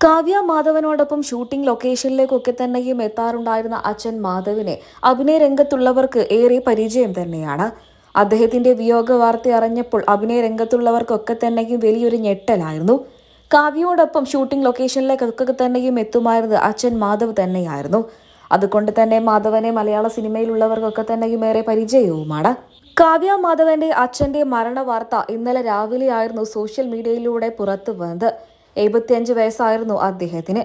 Kavya മാധവനോടൊപ്പം shooting ലൊക്കേഷനിലേക്കൊക്കെ തന്നെയും എത്താറുണ്ടായിരുന്ന അച്ഛൻ മാധവിനെ അഭിനയ രംഗത്തുള്ളവർക്ക് ഏറെ പരിചയം തന്നെയാണ്. അദ്ദേഹത്തിന്റെ വിയോഗ വാർത്ത അറിഞ്ഞപ്പോൾ അഭിനയ രംഗത്തുള്ളവർക്കൊക്കെ തന്നെയും വലിയൊരു ഞെട്ടലായിരുന്നു. കാവ്യയോടൊപ്പം ഷൂട്ടിംഗ് ലൊക്കേഷനിലേക്കൊക്കെ തന്നെയും എത്തുമായിരുന്നത് അച്ഛൻ മാധവ് തന്നെയായിരുന്നു. അതുകൊണ്ട് തന്നെ മാധവനെ മലയാള സിനിമയിലുള്ളവർക്കൊക്കെ തന്നെയും ഏറെ പരിചയവുമാണ്. കാവ്യ മാധവന്റെ അച്ഛന്റെ മരണ വാർത്ത ഇന്നലെ രാവിലെയായിരുന്നു സോഷ്യൽ മീഡിയയിലൂടെ പുറത്തു വന്നത് എഴുപത്തിയഞ്ച് വയസ്സായിരുന്നു അദ്ദേഹത്തിന്.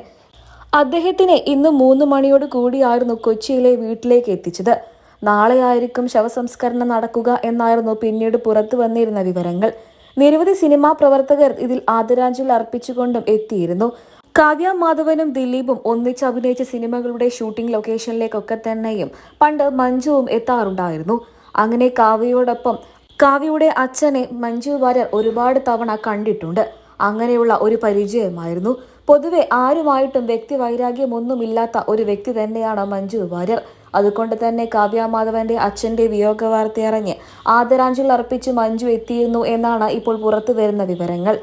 അദ്ദേഹത്തിനെ ഇന്ന് മൂന്ന് മണിയോട് കൂടിയായിരുന്നു കൊച്ചിയിലെ വീട്ടിലേക്ക് എത്തിച്ചത്. നാളെയായിരിക്കും ശവസംസ്കരണം നടക്കുക എന്നായിരുന്നു പിന്നീട് പുറത്തു വന്നിരുന്ന വിവരങ്ങൾ. നിരവധി സിനിമാ പ്രവർത്തകർ ഇതിൽ ആദരാഞ്ജലി അർപ്പിച്ചുകൊണ്ടും എത്തിയിരുന്നു. കാവ്യ മാധവനും ദിലീപും ഒന്നിച്ച് അഭിനയിച്ച സിനിമകളുടെ ഷൂട്ടിംഗ് ലൊക്കേഷനിലേക്കൊക്കെ തന്നെയും പണ്ട് മഞ്ജുവും എത്താറുണ്ടായിരുന്നു. അങ്ങനെ കാവ്യയോടൊപ്പം കാവ്യയുടെ അച്ഛനെ മഞ്ജു വാര്യർ ഒരുപാട് തവണ കണ്ടിട്ടുണ്ട്. അങ്ങനെയുള്ള ഒരു പരിചയമായിരുന്നു. പൊതുവെ ആരുമായിട്ടും വ്യക്തി വൈരാഗ്യമൊന്നുമില്ലാത്ത ഒരു വ്യക്തി തന്നെയാണ് മഞ്ജു വാര്യർ. അതുകൊണ്ട് തന്നെ കാവ്യാമാധവന്റെ അച്ഛന്റെ വിയോഗ വാർത്തയറിഞ്ഞ് ആദരാഞ്ജലി അർപ്പിച്ച് മഞ്ജു എത്തിയിരുന്നു എന്നാണ് ഇപ്പോൾ പുറത്തു വരുന്ന വിവരങ്ങൾ.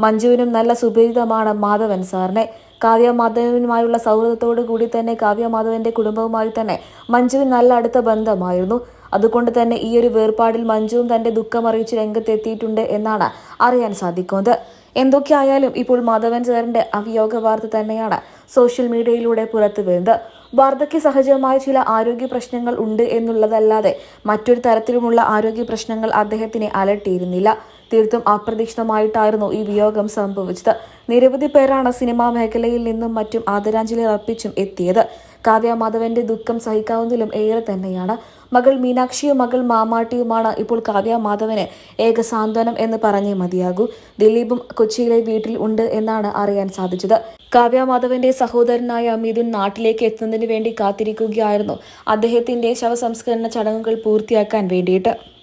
മഞ്ജുവിനും നല്ല സുപരിതമാണ് മാധവൻ സാറിനെ. കാവ്യമാധവനുമായുള്ള സൗഹൃദത്തോടു കൂടി തന്നെ കാവ്യമാധവന്റെ കുടുംബവുമായി തന്നെ മഞ്ജുവിന് നല്ല അടുത്ത ബന്ധമായിരുന്നു. അതുകൊണ്ട് തന്നെ ഈ ഒരു വേർപാടിൽ മഞ്ജുവും തന്റെ ദുഃഖം അറിയിച്ച് രംഗത്തെത്തിയിട്ടുണ്ട് എന്നാണ് അറിയാൻ സാധിക്കുന്നത്. എന്തൊക്കെയായാലും ഇപ്പോൾ മാധവൻ സാറിന്റെ അവിയോഗ വാർത്ത തന്നെയാണ് സോഷ്യൽ മീഡിയയിലൂടെ പുറത്തു വരുന്നത്. വാർദ്ധക്യ സഹജമായ ചില ആരോഗ്യ പ്രശ്നങ്ങൾ ഉണ്ട് എന്നുള്ളതല്ലാതെ മറ്റൊരു തരത്തിലുമുള്ള ആരോഗ്യ പ്രശ്നങ്ങൾ അദ്ദേഹത്തിനെ അലട്ടിയിരുന്നില്ല. തീർത്തും അപ്രതീക്ഷിതമായിട്ടായിരുന്നു ഈ വിയോഗം സംഭവിച്ചത്. നിരവധി പേരാണ് സിനിമാ മേഖലയിൽ നിന്നും മറ്റും ആദരാഞ്ജലി അർപ്പിച്ചും എത്തിയത്. കാവ്യ മാധവന്റെ ദുഃഖം സഹിക്കാവുന്നതിലും ഏറെ തന്നെയാണ് മകൾ മീനാക്ഷിയും മകൾ മാമാട്ടിയുമാണ് ഇപ്പോൾ കാവ്യ മാധവന് ഏക സാന്ത്വനം എന്ന് പറഞ്ഞേ മതിയാകൂ. ദിലീപും കൊച്ചിയിലെ വീട്ടിൽ ഉണ്ട് എന്നാണ് അറിയാൻ സാധിച്ചത്. കാവ്യ മാധവന്റെ സഹോദരനായ മിഥുൻ നാട്ടിലേക്ക് എത്തുന്നതിന് വേണ്ടി കാത്തിരിക്കുകയായിരുന്നു. അദ്ദേഹത്തിന്റെ ശവസംസ്കരണ ചടങ്ങുകൾ പൂർത്തിയാക്കാൻ വേണ്ടിയിട്ട്.